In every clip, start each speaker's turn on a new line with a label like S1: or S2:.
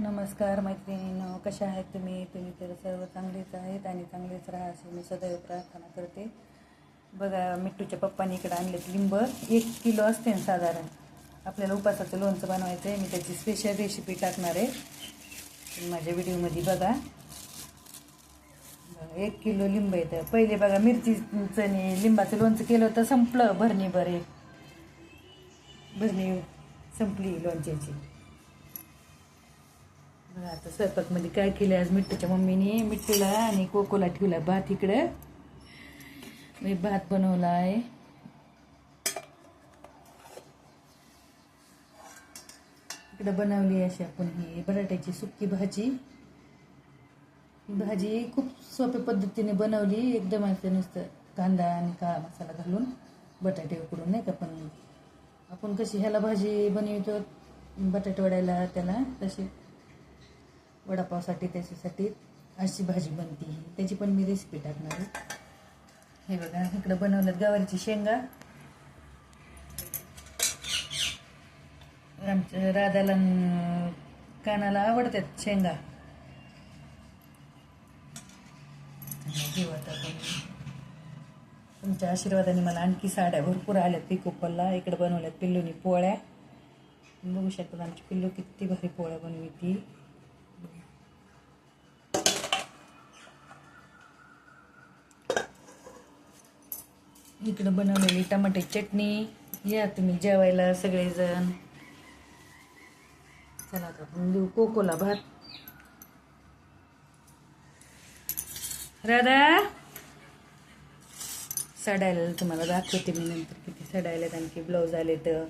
S1: नमस्कार मैत्रिणीनं कशा आहेत तुम्ही? तुम्ही तर सर्व चांगलेच आहेत आणि चांगलेच राहा अशी मी सदैव प्रार्थना करते. बघा मिट्टूच्या पप्पानी इकडे आणलेत लिंब. एक किलो असते ना साधारण. आपल्याला उपासाचं लोणचं बनवायचं आहे मी त्याची स्पेशल रेसिपी टाकणार आहे. तुम्ही माझ्या व्हिडिओमध्ये बघा. एक किलो लिंब येतं पहिले बघा मिरचीचं लिंबाचं लोणचं केलं होतं संपलं भरणीभर. एक भरणी संपली लोणच्याची. आता स्वयंपाकमध्ये काय केलं आज मिठ्ठूच्या मम्मीने मिठ्ठूला आणि कोकोला ठेवला भात इकडं. मी भात बनवला आहे इकडं बनवली अशी आपण ही बटाट्याची सुकी भाजी. भाजी खूप सोप्या पद्धतीने बनवली. एकदम असं नुसतं कांदा आणि काळा मसाला घालून बटाटे उकडून नाही का? पण आपण कशी ह्याला भाजी बनवतो बटाटे वड्याला त्याला तशी. वडापावसाठी त्याच्यासाठी अशी भाजी बनते ही. त्याची पण मी रेसिपी टाकणार आहे. हे बघा इकडं बनवलं गवारीची शेंगा. आमच्या राधाला कानाला आवडतात शेंगा. आता तुमच्या आशीर्वादाने मला आणखी साड्या भरपूर आल्यात पिकोपलला इकडे बनवल्यात पिल्लूनी पोळ्या. बघू शकतात आमची पिल्लू किती भारी पोळ्या बनवी ती इकडं बनवलेली टमाटे चटणी. या तुम्ही जेवायला सगळेजण. चला आता आपण देऊ कोकोला भात. राधा! सडायला तुम्हाला दाखवते मी नंतर किती सडायला आणखी ब्लाऊज आले तर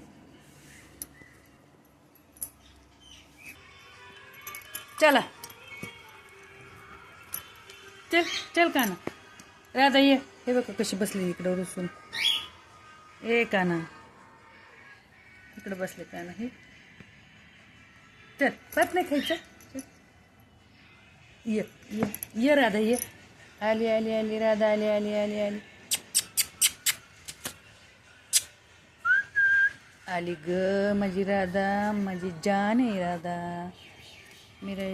S1: चला. चल चल का ना राधा ये. हे बघा कशी बसली इकडं रुसून. ए काना. इकडं बसले काना हे. चल पात नाही खायचं. ये ये ये राधा ये. आली आली आली राधा आली आली आली आली. आली ग माझी राधा माझी जान आहे राधा. मिरा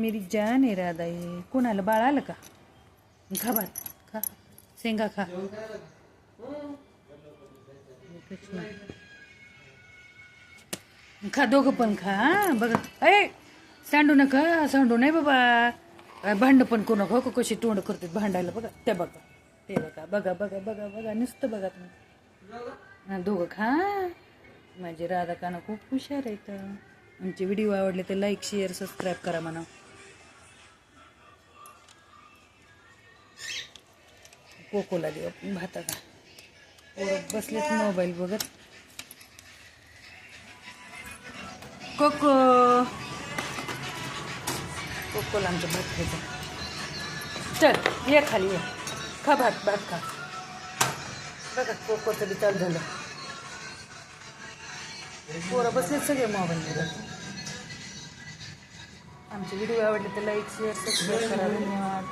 S1: मेरी जान आहे राधा हे कोणाला? बाळ आलं का? खा भात खा. शेंगा खा. खा दोघं पण खा बघा. अय सांडू नका सांडू नाही बाबा. भांड पण करू नका हो का कशी तोंड करते भांडायला बघा. ते बघा ते बघा बघा बघा बघा बघा नुसतं बघा तुम्ही. दोघं खा. माझे राधा काना खूप हुशार आहेत. आमचे व्हिडिओ आवडले तर लाईक शेअर सबस्क्राईब करा म्हणा. कोकोला देऊ आपण भाताचा. बसलेत मोबाईल बघत. कोको. कोकोला आमचं भात खायचा. चल ये खाली ये. खा भात भात खा. बघा कोकोचं बी चालू झालं. पोरं बसलेत सगळे मोबाईल बघत आमचे व्हिडिओ आवडले तर लाईक शेअर सबस्क्राईब करा. धन्यवाद.